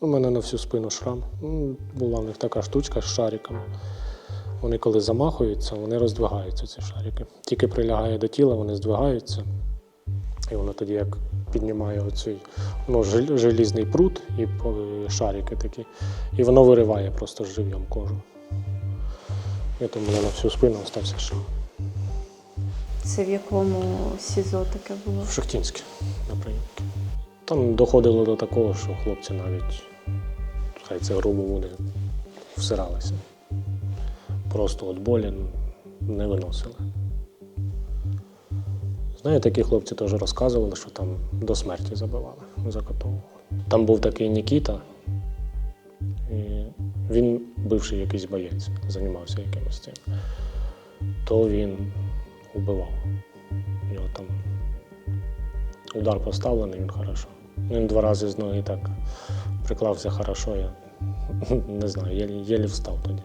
У мене на всю спину шрам. Ну, Була в них така штучка з шариками. Вони коли замахуються, вони роздвигаються, ці шарики. Тільки прилягає до тіла, вони здвигаються. І воно тоді як піднімає оцей ну, желізний прут і шарики такі. І воно вириває просто живьом кожу. І тому мене на всю спину остався шрам. Це в якому СІЗО таке було? В Шахтінське на. Там доходило до такого, що хлопці навіть, хай це грубо буде, всиралися. Просто від болі не виносили. Знаю, такі хлопці теж розказували, що там до смерті забивали, закатовували. Там був такий Нікіта, і він бивший якийсь боєць, займався якимось цим. То він убивав. Його там удар поставлений, він хорошо. Він два рази з ноги так приклався хорошо, я не знаю, єлі, єлі встав тоді.